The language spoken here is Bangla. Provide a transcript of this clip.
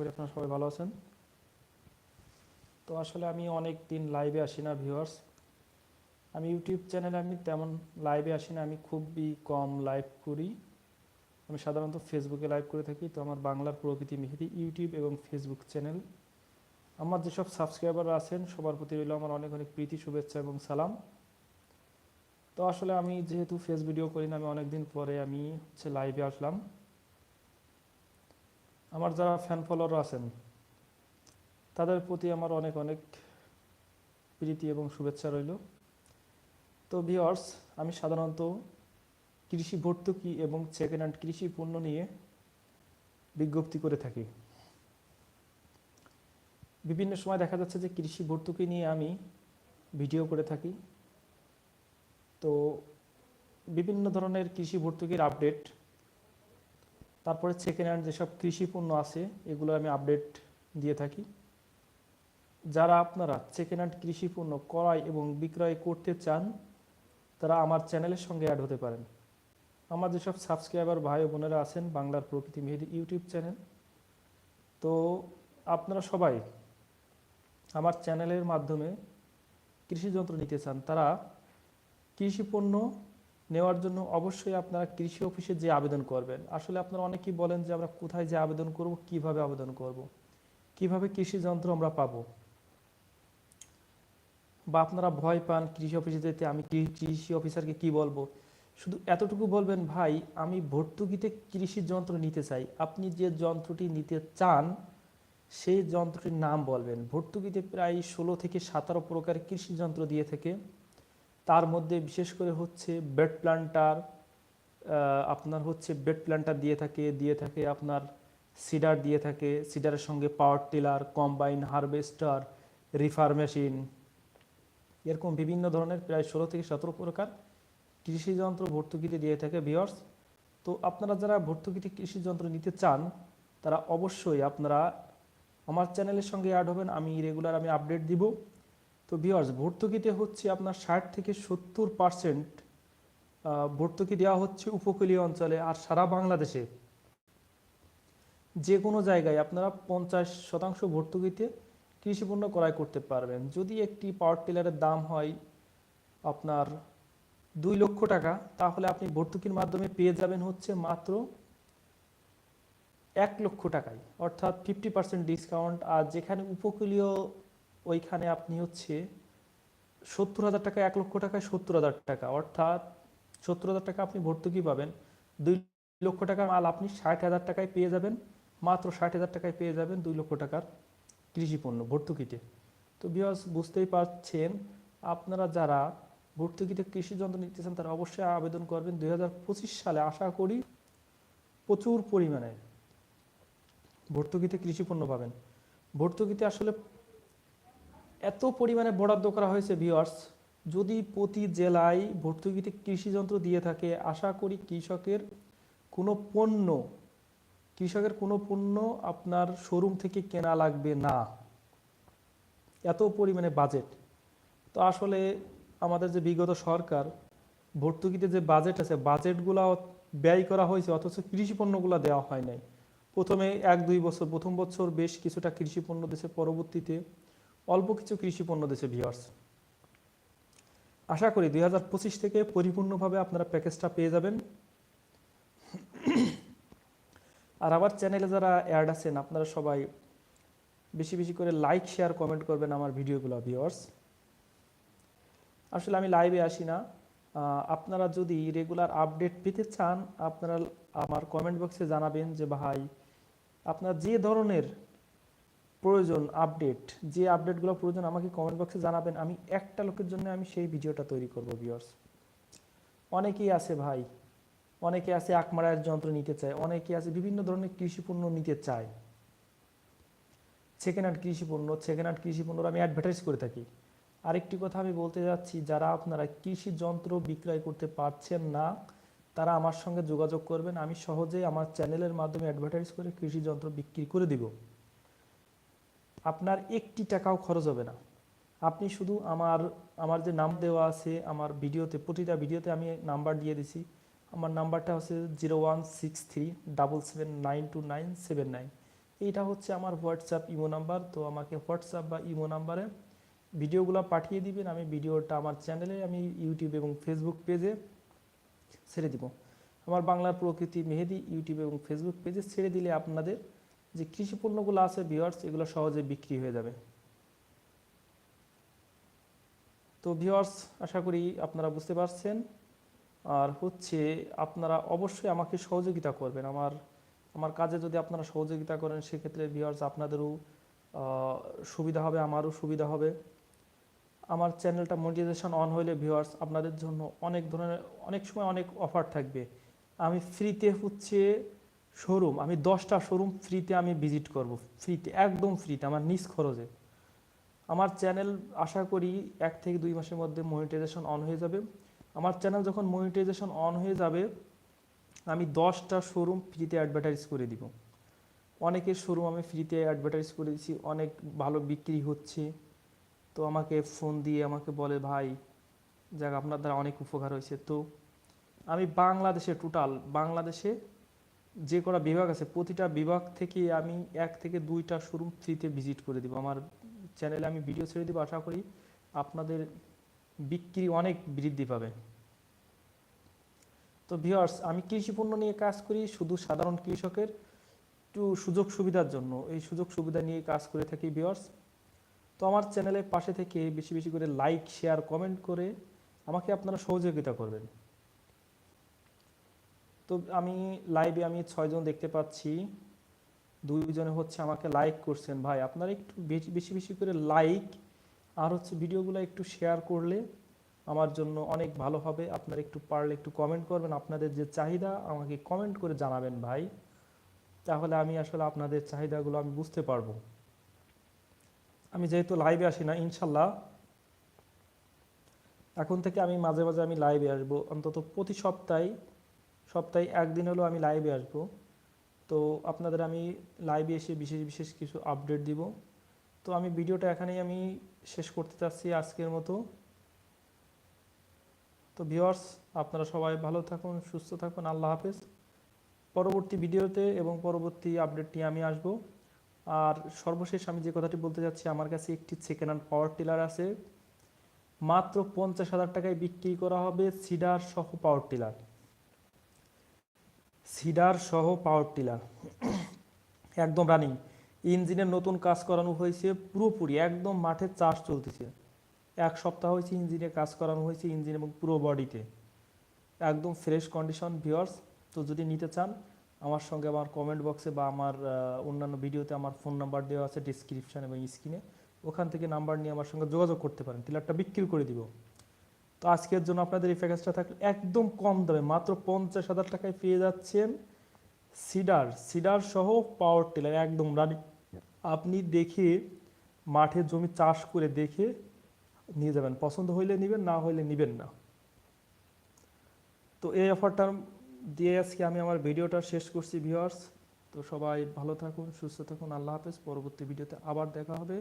করি, আপনারা সবাই ভালো আছেন? তো আসলে আমি অনেক দিন লাইভে আসি না ভিউয়ার্স আমি ইউটিউব চ্যানেলে আমি তেমন লাইভে আসি না, আমি খুবই কম লাইভ করি। আমি সাধারণত ফেসবুকে লাইভ করে থাকি, তো আমার বাংলার প্রকৃতি মেহেদি ইউটিউব এবং ফেসবুক চ্যানেল আমার যেসব সাবস্ক্রাইবার আছেন, সবার প্রতি রইল আমার অনেক অনেক প্রীতি, শুভেচ্ছা এবং সালাম। তো আসলে আমি যেহেতু ফেস ভিডিও করি না, আমি অনেকদিন পরে আমি হচ্ছে লাইভে আসলাম। আমার যারা ফ্যান ফলোয়ার আছেন, তাদের প্রতি আমার অনেক অনেক প্রীতি এবং শুভেচ্ছা রইল। তো ভিওর্স আমি সাধারণত কৃষি ভর্তুকি এবং সেকেন্ড হ্যান্ড কৃষি পণ্য নিয়ে বিজ্ঞপ্তি করে থাকি। বিভিন্ন সময় দেখা যাচ্ছে যে কৃষি ভর্তুকি নিয়ে আমি ভিডিও করে থাকি। তো বিভিন্ন ধরনের কৃষি ভর্তুকির আপডেট তারপরে সেকেন্ড হ্যান্ড যেসব কৃষি পণ্য আছে, এগুলো আমি আপডেট দিয়ে থাকি। যারা আপনারা সেকেন্ড হ্যান্ড কৃষি পণ্য ক্রয় এবং বিক্রয় করতে চান, তারা আমার চ্যানেলের সঙ্গে অ্যাড হতে পারেন। আমার যেসব সাবস্ক্রাইবার ভাই বোনেরা আছেন, বাংলার প্রকৃতি মেহেদি ইউটিউব চ্যানেল, তো আপনারা সবাই আমার চ্যানেলের মাধ্যমে কৃষি যন্ত্র নিতে চান, তারা কৃষি পণ্য নেওয়ার জন্য অবশ্যই আপনারা কৃষি অফিসে যে আবেদন করবেন। আসলে আপনারা অনেকেই বলেন যে আমরা কোথায় যে আবেদন করব, কীভাবে আবেদন করব, কীভাবে কৃষি যন্ত্র আমরা পাবো। বা আপনারা ভয় পান কৃষি অফিসে যেতে, আমি কৃষি অফিসারকে কি বলব? শুধু এতটুকু বলবেন, ভাই, আমি ভর্তুকিতে কৃষি যন্ত্র নিতে চাই। আপনি যে যন্ত্রটি নিতে চান, সেই যন্ত্রটির নাম বলবেন। ভর্তুকিতে প্রায় ষোলো থেকে সতেরো প্রকার কৃষি যন্ত্র দিয়ে থাকে। তার মধ্যে বিশেষ করে হচ্ছে বেড প্লান্টার আপনার হচ্ছে বেড প্লান্টার দিয়ে থাকে দিয়ে থাকে আপনার সিডার দিয়ে থাকে। সিডারের সঙ্গে power tiller, combine, harvester, reaper machine, এরকম বিভিন্ন ধরনের প্রায় ষোলো থেকে সতেরো প্রকার কৃষি যন্ত্র ভর্তুকিতে দিয়ে থাকে ভিওর্স তো আপনারা যারা ভর্তুকিতে কৃষি যন্ত্র নিতে চান, তারা অবশ্যই আপনারা আমার চ্যানেলের সঙ্গে অ্যাড হবেন। আমি রেগুলার আমি আপডেট দিব। তো ভিওর্স ভর্তুকিতে হচ্ছে আপনার ষাট থেকে সত্তর পার্সেন্ট ভর্তুকি দেওয়া হচ্ছে উপকূলীয় অঞ্চলে আর সারা বাংলাদেশে। যে কোনো জায়গায় আপনারা পঞ্চাশ শতাংশ ভর্তুকিতে কৃষি পণ্য ক্রয় করতে পারবেন। যদি একটি পাওয়ার টিলারের দাম হয় আপনার দুই লক্ষ টাকা, তাহলে আপনি ভর্তুকির মাধ্যমে পেয়ে যাবেন হচ্ছে মাত্র এক লক্ষ টাকায়, অর্থাৎ ফিফটি পার্সেন্ট ডিসকাউন্ট আর যেখানে উপকূলীয় ওইখানে আপনি হচ্ছে সত্তর হাজার টাকা, এক লক্ষ টাকায় সত্তর হাজার টাকা। অর্থাৎ সত্তর হাজার টাকা আপনি ভর্তুকি পাবেন। দুই লক্ষ টাকার মাল আপনি ষাট হাজার টাকায় পেয়ে যাবেন। মাত্র ষাট হাজার টাকায় পেয়ে যাবেন দুই লক্ষ টাকার কৃষি পণ্য ভর্তুকিতে। তো বিয়াস বুঝতেই পারছেন, আপনারা যারা ভর্তুকিতে কৃষি যন্ত্র নিতে চান তারা অবশ্যই আবেদন করবেন। দু হাজার পঁচিশ সালে আশা করি প্রচুর পরিমাণে ভর্তুকিতে কৃষি পণ্য পাবেন। ভর্তুকিতে আসলে এত পরিমাণে বরাদ্দ করা হয়েছে ভিওয়ার্স যদি প্রতি জেলায় ভর্তুকিতে কৃষি যন্ত্র দিয়ে থাকে, আশা করি কৃষকের কোনো পণ্য, কৃষকের কোনো পণ্য আপনার শোরুম থেকে কেনা লাগবে না। এত পরিমাণে বাজেট তো আসলে আমাদের যে বিগত সরকার, ভর্তুকিতে যে বাজেট আছে বাজেটগুলো ব্যয় করা হয়েছে, অথচ কৃষি পণ্যগুলো দেওয়া হয় নাই। প্রথমে এক দুই বছর, প্রথম বছর বেশ কিছুটা কৃষি পণ্য দেশে পরবর্তীতে অল্প কিছু কৃষি পণ্য দেশে ভিওয়ার্স আশা করি দুই হাজার পঁচিশ থেকে পরিপূর্ণভাবে আপনারা প্যাকেজটা পেয়ে যাবেন। আর আমার চ্যানেলে যারা অ্যাড আছেন, আপনারা সবাই বেশি বেশি করে লাইক শেয়ার কমেন্ট করবেন আমার ভিডিওগুলো ভিওয়ার্স আসলে আমি লাইভে আসি না। আপনারা যদি রেগুলার আপডেট পেতে চান, আপনারা আমার কমেন্ট বক্সে জানাবেন যে, ভাই, আপনার যে ধরনের প্রয়োজন আপডেট যে আপডেটগুলো প্রয়োজন আমাকে কমেন্ট বক্সে জানাবেন। আমি একটা লোকের জন্য আমি সেই ভিডিওটা তৈরি করব ভিউয়ার্স অনেকেই আছে ভাই, অনেকে আছে আকমারায়ের যন্ত্র নিতে চায়, অনেকে আছে বিভিন্ন ধরনের কৃষি পণ্য নিতে চায়। সেকেন্ড হ্যান্ড কৃষি পণ্য সেকেন্ড হ্যান্ড কৃষি পণ্য আমি অ্যাডভার্টাইজ করে থাকি। আরেকটি কথা আমি বলতে যাচ্ছি, যারা আপনারা কৃষি যন্ত্র বিক্রয় করতে পারছেন না, তারা আমার সঙ্গে যোগাযোগ করবেন। আমি সহজেই আমার চ্যানেলের মাধ্যমে অ্যাডভার্টাইজ করে কৃষি যন্ত্র বিক্রি করে দিব। আপনার একটি টাকাও খরচ হবে না। আপনি শুধু আমার আমার যে নাম দেওয়া আছে, আমার ভিডিওতে, প্রতিটা ভিডিওতে আমি নাম্বার দিয়ে দিছি। আমার নাম্বারটা হচ্ছে zero one six three double seven nine two nine seven nine. এইটা হচ্ছে আমার হোয়াটসঅ্যাপ ইমো নাম্বার। তো আমাকে হোয়াটসঅ্যাপ বা ইমো নাম্বারে ভিডিওগুলো পাঠিয়ে দিবেন। আমি ভিডিওটা আমার চ্যানেলে, আমি ইউটিউব এবং ফেসবুক পেজে ছেড়ে দিব। আমার বাংলার প্রকৃতি মেহেদি ইউটিউব এবং ফেসবুক পেজে ছেড়ে দিলে আপনাদের যে কৃষি পণ্যগুলো আছে ভিওয়ার্স এগুলো সহজে বিক্রি হয়ে যাবে। তো ভিওয়ার্স আশা করি আপনারা বুঝতে পারছেন। আর হচ্ছে আপনারা অবশ্যই আমাকে সহযোগিতা করবেন। আমার আমার কাজে যদি আপনারা সহযোগিতা করেন, সেক্ষেত্রে ভিওয়ার্স আপনাদেরও সুবিধা হবে, আমারও সুবিধা হবে। আমার চ্যানেলটা মনিটাইজেশন অন হইলে ভিউয়ার্স আপনাদের জন্য অনেক ধরনের, অনেক সময় অনেক অফার থাকবে। আমি ফ্রিতে হচ্ছে শোরুম আমি দশটা শোরুম ফ্রিতে আমি ভিজিট করব ফ্রিতে একদম ফ্রিতে আমার নিজ খরচে। আমার চ্যানেল আশা করি এক থেকে দুই মাসের মধ্যে মনিটাইজেশন অন হয়ে যাবে। আমার চ্যানেল যখন মনিটাইজেশন অন হয়ে যাবে, আমি দশটা শোরুম ফ্রিতে অ্যাডভার্টাইজ করে দিব। অনেকের শোরুম আমি ফ্রিতে অ্যাডভার্টাইজ করে দিচ্ছি অনেক ভালো বিক্রি হচ্ছে। তো আমাকে ফোন দিয়ে আমাকে বলে, ভাই, যাক, আপনার দ্বারা অনেক উপকার হয়েছে। তো আমি বাংলাদেশে টোটাল বাংলাদেশে যে কটা বিভাগ আছে, প্রতিটা বিভাগ থেকে আমি এক থেকে দুইটা শোরুম ফ্রিতে ভিজিট করে দিব। আমার চ্যানেলে আমি ভিডিও ছেড়ে দিব, আশা করি আপনাদের বিক্রি অনেক বৃদ্ধি পাবে। তো ভিওয়ার্স আমি কৃষি পণ্য নিয়ে কাজ করি শুধু সাধারণ কৃষকের একটু সুযোগ সুবিধার জন্য। এই সুযোগ সুবিধা নিয়ে কাজ করে থাকি ভিওয়ার্স তো আমার চ্যানেলের পাশে থেকে বেশি বেশি করে লাইক শেয়ার কমেন্ট করে আমাকে আপনারা সহযোগিতা করবেন। তো আমি লাইভে আমি ছয়জন দেখতে পাচ্ছি। দুইজনে হচ্ছে আমাকে লাইক করছেন। ভাই, আপনারা একটু বেশি বেশি করে লাইক আর হচ্ছে ভিডিওগুলো একটু শেয়ার করলে আমার জন্য অনেক ভালো হবে। আপনারা একটু পারলে একটু কমেন্ট করবেন। আপনাদের যে চাহিদা, আমাকে কমেন্ট করে জানাবেন ভাই। তাহলে আমি আসলে আপনাদের চাহিদাগুলো আমি বুঝতে পারব। আমি যেহেতু লাইভে আসি না, ইনশাল্লাহ। এখন থেকে আমি মাঝে মাঝে আমি লাইভে আসব। অন্তত প্রতি সপ্তাহে সপ্তাহে একদিন হলেও আমি লাইভে আসব। তো আপনাদের আমি লাইভে এসে বিশেষ বিশেষ কিছু আপডেট দিব। তো আমি ভিডিওটা এখানেই আমি শেষ করতে চাচ্ছি আজকের মতো। তো ভিউয়ার্স আপনারা সবাই ভালো থাকুন, সুস্থ থাকুন, আল্লাহ হাফেজ। পরবর্তী ভিডিওতে এবং পরবর্তী আপডেটটি আমি আসব। আর সর্বশেষ আমি যে কথাটি বলতে যাচ্ছি, আমার কাছে একটি সেকেন্ড হ্যান্ড পাওয়ার টিলার আছে। মাত্র পঞ্চাশ হাজার টাকায় বিক্রি করা হবে সিডার সহ পাওয়ার টিলার সিডার সহ পাওয়ার টিলার। একদম রানিং ইঞ্জিনের নতুন কাজ করানো হয়েছে পুরোপুরি, একদম মাঠে চাষ চলতেছে। এক সপ্তাহ হয়েছে ইঞ্জিনে কাজ করানো হয়েছে, ইঞ্জিন এবং পুরো বডিতে একদম ফ্রেশ কন্ডিশন ভিওর্স তো যদি নিতে চান, আমার সঙ্গে আমার কমেন্ট বক্সে বা আমার অন্যান্য ভিডিওতে আমার ফোন নাম্বার দেওয়া আছে ডিসক্রিপশন এবং স্ক্রিনে ওখান থেকে নাম্বার নিয়ে আমার সঙ্গে যোগাযোগ করতে পারেন। টিলারটা বিক্রি করে দিব। তো আজকের জন্য আপনাদের এই প্যাকেজটা থাকলে একদম কম দামে, মাত্র পঞ্চাশ হাজার টাকায় পেয়ে যাচ্ছেন সিডার সিডার সহ পাওয়ার টিলার একদম রানি আপনি দেখে মাঠে জমি চাষ করে দেখে নিয়ে যাবেন। পছন্দ হইলে নেবেন, না হইলে নেবেন না। তো এই অফারটা দিয়ে আজকে আমি আমার ভিডিওটা শেষ করছি ভিউয়ার্স তো সবাই ভালো থাকুন, সুস্থ থাকুন, আল্লাহ হাফেজ। পরবর্তী ভিডিওতে আবার দেখা হবে।